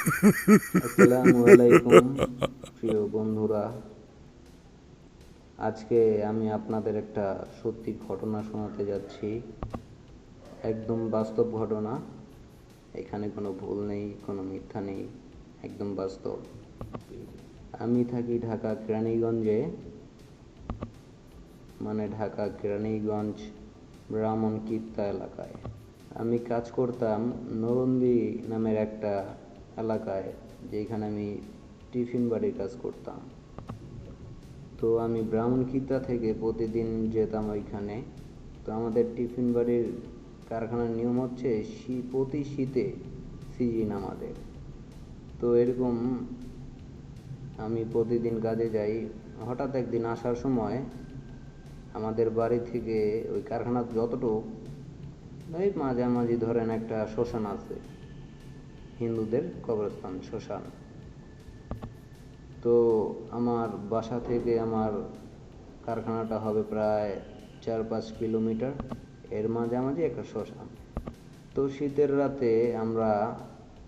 আসসালামু আলাইকুম, প্রিয় বন্ধুরা। আজকে আমি আপনাদের একটা সত্যি ঘটনা শোনাতে যাচ্ছি। একদম বাস্তব ঘটনা। এখানে কোনো ভুল নেই, কোনো মিথ্যা নেই, একদম বাস্তব। আমি থাকি ঢাকা কেরানীগঞ্জে। মানে ঢাকা কেরানীগঞ্জ ব্রাহ্মণ কীর্তা এলাকায়। আমি কাজ করতাম নরন্দি নামের একটা এলাকায়, যেখানে আমি টিফিন বাড়ির কাজ করতাম। তো আমি ব্রাহ্মণ কীর্তা থেকে প্রতিদিন যেতাম ওইখানে। তো আমাদের টিফিন বাড়ির কারখানার নিয়ম হচ্ছে প্রতি শীতে সিজন আমাদের। তো এরকম আমি প্রতিদিন কাজে যাই। হঠাৎ একদিন আসার সময় আমাদের বাড়ি থেকে ওই কারখানার যতটুক ওই মাঝামাঝি ধরেন একটা শ্মশান আছে। হিন্দুদের কবরস্থান, শ্মশান। তো আমার বাসা থেকে আমার কারখানাটা হবে প্রায় চার পাঁচ কিলোমিটার। এর মাঝামাঝি একটা শ্মশান। তো শীতের রাতে আমরা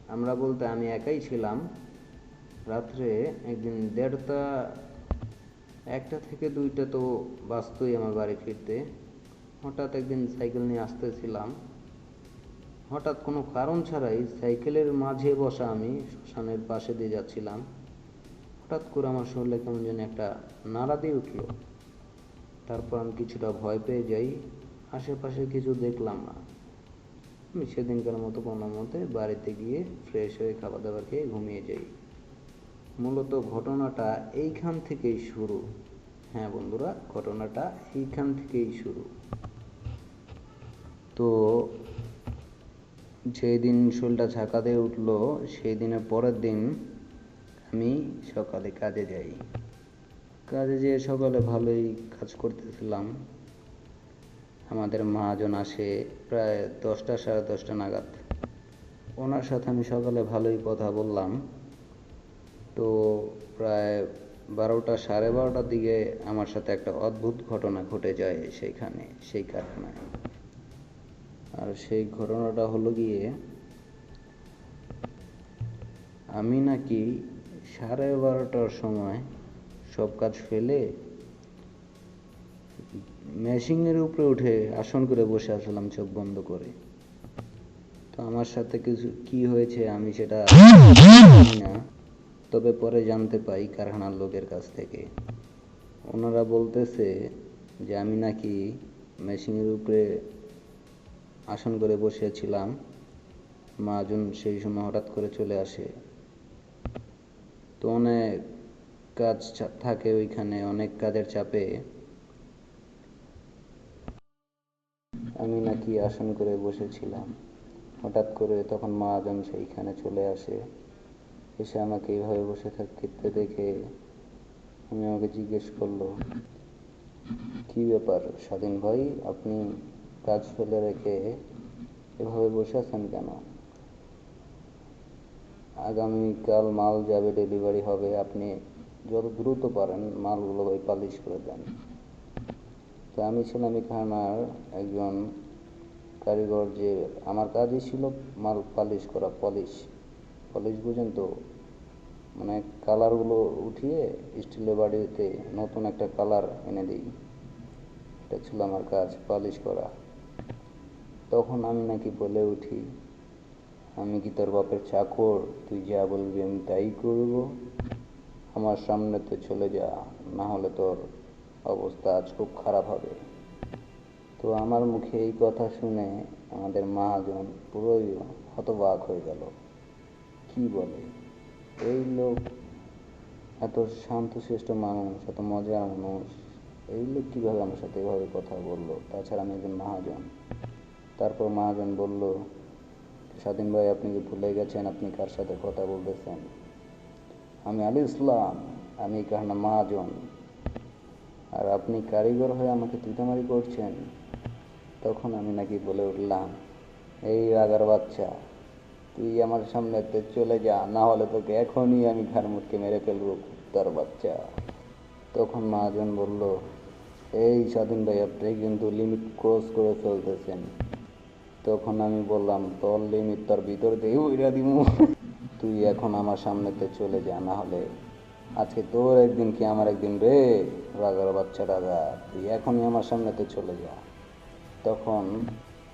আমরা বলতে আমি একাই ছিলাম। রাত্রে একদিন দেড়টা, একটা থেকে দুইটা তো বাস্তই আমার বাড়ি ফিরতে। হঠাৎ একদিন সাইকেল নিয়ে আসতেছিলাম। হঠাৎ কোনো কারণ ছাড়াই সাইকেলের মাঝে বসা আমি শ্মশানের পাশে দিয়ে যাচ্ছিলাম। হঠাৎ করে আমার শরীরে কেমন যেন একটা নাড়া দিয়ে উঠল। তারপর আমি কিছুটা ভয় পেয়ে যাই, আশেপাশে কিছু দেখলাম না। আমি সেদিনকার মতো কোনো মতে বাড়িতে গিয়ে ফ্রেশ হয়ে খাবার দাবার খেয়ে ঘুমিয়ে যাই। মূলত ঘটনাটা এইখান থেকেই শুরু। হ্যাঁ বন্ধুরা, ঘটনাটা এইখান থেকেই শুরু। তো যেই দিন ঝাঁকা দিয়ে উঠল সেই দিনের পরের দিন আমি সকালে কাজে যাই। কাজে যেয়ে সকালে ভালোই কাজ করতেছিলাম। আমাদের মহাজন আসে প্রায় দশটা, সাড়ে দশটা নাগাদ। ওনার সাথে আমি সকালে ভালোই কথা বললাম। তো প্রায় বারোটা, সাড়ে বারোটার দিকে আমার সাথে একটা অদ্ভুত ঘটনা ঘটে যায় সেইখানে, সেই কারখানায়। আর সেই ঘটনাটা হলো গিয়ে আমি নাকি সাড়ে বারোটার সময় সব কাজ ফেলে মেশিনের উপরে উঠে আসন করে বসে আসলাম চোখ বন্ধ করে। তো আমার সাথে কিছু কি হয়েছে আমি সেটা না, তবে পরে জানতে পাই কারখানার লোকের কাছ থেকে। ওনারা বলতেছে যে আমি নাকি মেশিনের উপরে আসন করে বসেছিলাম মহাজন সেই সময় হঠাৎ করে চলে আসে। তো অনেক কাজ থাকে ওইখানে, অনেক কাজের চাপে। আমি নাকি আসন করে বসেছিলাম। হঠাৎ করে তখন মহাজন সেইখানে চলে আসে। এসে আমাকে এইভাবে বসে থাকতে দেখে আমি আমাকে জিজ্ঞেস করল, কি ব্যাপার? স্বাধীন ভাই, আপনি কাজ ফেলে রেখে এভাবে বসে আছেন কেন? আগামীকাল মাল যাবে ডেলিভারি হবে। আপনি যত দ্রুত পারেন মালগুলো ভাই পালিশ করে দেন। তো আমি ছিলাম এখানার একজন কারিগর যে আমার কাজই ছিল মাল পালিশ করা পলিশ পলিশ বুঝেন তো? মানে কালারগুলো উঠিয়ে স্টিলের বাড়িতে নতুন একটা কালার এনে দিই। এটা ছিল আমার কাজ পালিশ করা। তখন আমি নাকি বলে উঠি, আমি কি তোর বাপের চাকর? তুই যা বলবি আমি তাই করব। আমার সামনে তো চলে যা, না হলে তোর অবস্থা আজ খুব খারাপ হবে। তো আমার মুখে এই কথা শুনে আমাদের মহাজন পুরোই হতবাক হয়ে গেল। কি বলে? এই লোক এত শান্তশিষ্ট মানুষ, এত মজার মানুষ, এই লোক কীভাবে আমার সাথে এভাবে কথা বলল? তাছাড়া আমি একজন মহাজন। তারপর মহাজন বলল স্বাধীন ভাই, আপনি কি ভুলে গেছেন, আপনি কার সাথে কথা বলতেছেন? আমি আলী ইসলাম, আমি কারণে মহাজন। আর আপনি কারিগর হয়ে আমাকে তুতামারি করছেন? তখন আমি নাকি বলে উঠলাম, এই রাগার বাচ্চা, তুই আমার সামনে চলে যা, না হলে তোকে এখনই আমি ঘাড় মুটকে মেরে ফেলব তার বাচ্চা। তখন মহাজন বলল, এই স্বাধীন ভাই, আপনি কিন্তু লিমিট ক্রস করে ফেলতেছেন। তখন আমি বললাম, তোর লিমিট তার ভিতর দিয়ে উইরা দিমু। তুই এখন আমার সামনেতে চলে যা, না হলে আজকে তোর একদিন কি আমার একদিন রে রাগার বাচ্চা রাগা তুই এখনই আমার সামনেতে চলে যা। তখন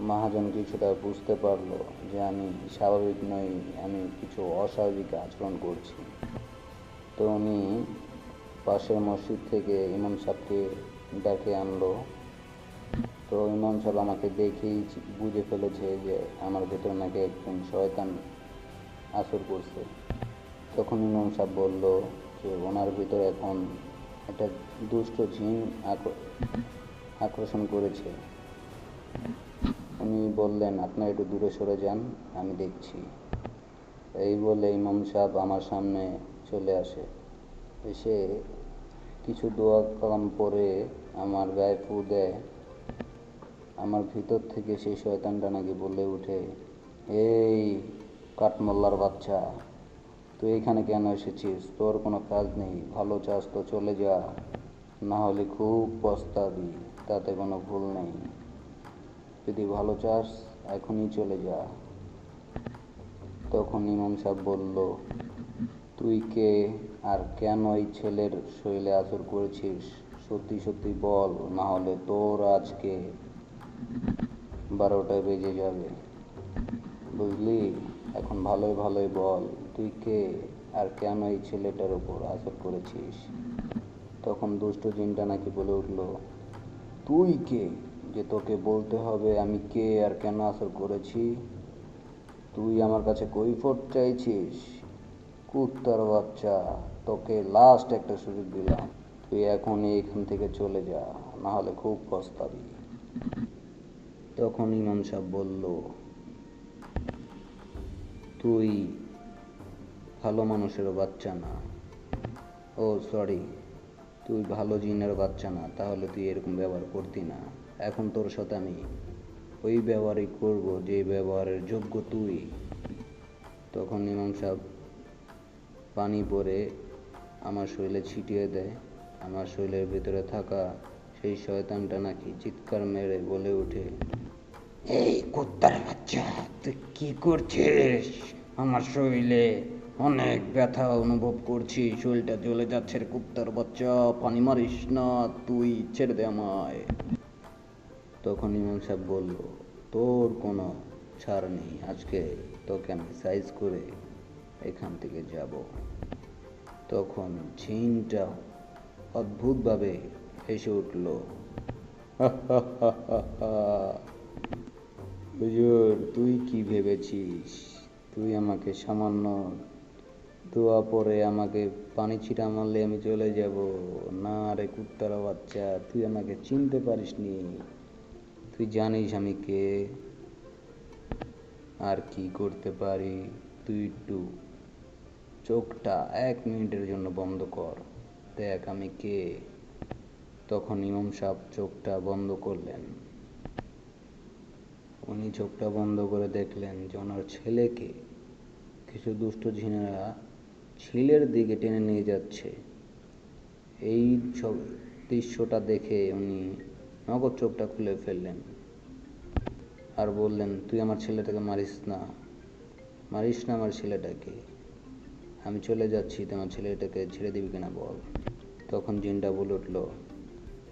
মহাজন কিছুটা বুঝতে পারল যে আমি স্বাভাবিক নই, আমি কিছু অস্বাভাবিক আচরণ করছি। তো উনি পাশের মসজিদ থেকে ইমাম সাহেবকে ডাকে আনলো। তো ইমাম সাহেব আমাকে দেখেই বুঝে ফেলেছে যে আমার ভেতর নাকি একজন শয়তান আসর করছে। তখন ইমাম সাহেব বলল যে ওনার ভিতরে এখন একটা দুষ্ট জিন আক- আকর্ষণ করেছে। উনি বললেন, আপনার একটু দূরে সরে যান, আমি দেখছি। এই বলে ইমাম সাহেব আমার সামনে চলে আসে। এসে কিছু দোয়া কালাম পরে আমার গায়ে ফু দেয়। আমার ভিতর থেকে সেই শয়তানটা নাকি বলে ওঠে এই কাঠমোল্লার বাচ্চা, তুই এখানে কেন এসেছিস? তোর কোনো কাজ নেই, ভালো চাস তো চলে যা। না হলে খুব পস্তাবি, তাতে কোনো ভুল নেই। যদি ভালো চাস, এখনই চলে যা। তখন ইমাম সাহেব বলল, তুই কে আর কেন এই ছেলের শৈলে আসর করেছিস? সত্যি সত্যি বল, না হলে তোর আজকে বারোটায় বেজে যাবে। বুঝলি? এখন ভালোই ভালোই বল। তুই কে? আর কেন এই ছেলেটার উপর আসর করেছিস? তখন দুষ্ট জিনটা নাকি বলে উঠল, তুই কে? যে তোকে বলতে হবে আমি কে আর কেন আসর করেছি? তুই আমার কাছে কৈফত চাইছিস? কুত্তার বাচ্চা, তোকে লাস্ট একটা সুযোগ দিলাম। তুই এখনই এখান থেকে চলে যা না হলে খুব পস্তাবি। তখন ইমাম সাহেব বলল, তুই ভালো মানুষের বাচ্চা না। ও সরি তুই ভালো জিনের বাচ্চা না, তাহলে তুই এরকম ব্যবহার করতি না। এখন তোর সাথে আমি ওই ব্যবহারই করব, যে ব্যবহারের যোগ্য তুই। তখন ইমাম সাহেব পানি পরে আমার শরীরে ছিটিয়ে দেয়। আমার শরীরের ভিতরে থাকা সেই শয়তানটা নাকি চিৎকার মেরে বলে ওঠে। এই কুত্তার বাচ্চা, তুই কি করছিস? আমার শরীরে অনেক ব্যথা অনুভব করছি, শরীরটা জ্বলে যাচ্ছে কুত্তার বাচ্চা, পানি মারিস না, তুই ছেড়ে দে আমায়। তখন ইমাম সাহেব বলল, তোর কোনো ছাড় নেই, আজকে তোকে আমি সাইজ করে এখান থেকে যাব। তখন ঝিনটা অদ্ভুতভাবে হেসে উঠল হুজুর, তুই কি ভেবেছিস? তুই আমাকে সামান্য দোয়া পরে আমাকে পানি ছিটা মারলে আমি চলে যাব? না রে কুত্তার বাচ্চা, তুই আমাকে চিনতে পারিসনি। তুই জানিস আমি কে? আর কি করতে পারি? তুই একটু চোখটা এক মিনিটের জন্য বন্ধ কর। দেখ আমি কে। তখন ইমাম সাহেব চোখটা বন্ধ করলেন। উনি চোখটা বন্ধ করে দেখলেন যে ওনার ছেলেকে কিছু দুষ্ট ঝিনেরা ঝিলের দিকে টেনে নিয়ে যাচ্ছে। এই সব দৃশ্যটা দেখে উনি নগদ চোখটা খুলে ফেললেন আর বললেন, তুই আমার ছেলেটাকে মারিস না। মারিস না আমার ছেলেটাকে। আমি চলে যাচ্ছি তোমার ছেলেটাকে ছেড়ে দিবি কিনা বল। তখন জিনটা বলে উঠল,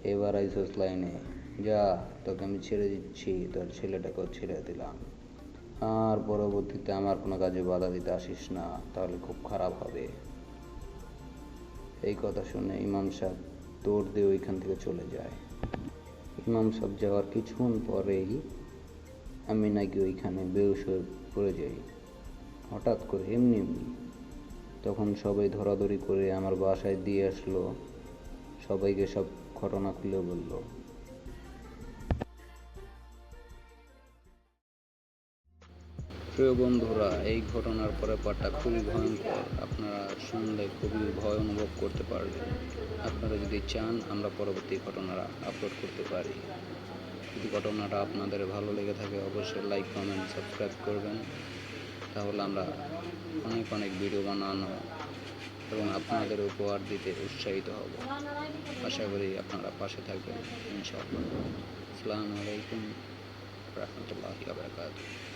এবার আইসোস লাইনে। যা, তোকে আমি ছেড়ে দিচ্ছি, তোর ছেলেটাকেও ছেড়ে দিলাম। আর পরবর্তীতে আমার কোনো কাজে বাধা দিতে আসিস না, তাহলে খুব খারাপ হবে। এই কথা শুনে ইমাম সাহেব দৌড় দিয়ে ওইখান থেকে চলে যায়। ইমাম সাহেব যাওয়ার কিছুক্ষণ পরেই আমি নাকি ওইখানে বেউস হয়ে পড়ে যাই। হঠাৎ করে এমনি এমনি তখন সবাই ধরাধরি করে আমার বাসায় দিয়ে আসলো। সবাইকে সব ঘটনা খুলে বলল। প্রিয় বন্ধুরা, এই ঘটনার পরে পাঠটা খুবই ভয়ঙ্কর। আপনারা শুনলে খুবই ভয় অনুভব করতে পারবেন। আপনারা যদি চান, আমরা পরবর্তী ঘটনাটা আপলোড করতে পারি। যদি ঘটনাটা আপনাদের ভালো লেগে থাকে, অবশ্যই লাইক কমেন্ট সাবস্ক্রাইব করবেন। তাহলে আমরা অনেক অনেক ভিডিও বানানো এবং আপনাদের উপহার দিতে উৎসাহিত হব। আশা করি আপনারা পাশে থাকবেন। ইনশাআল্লাহ। আসসালামু আলাইকুম রহমতুল্লাহি বারাকাতুহু।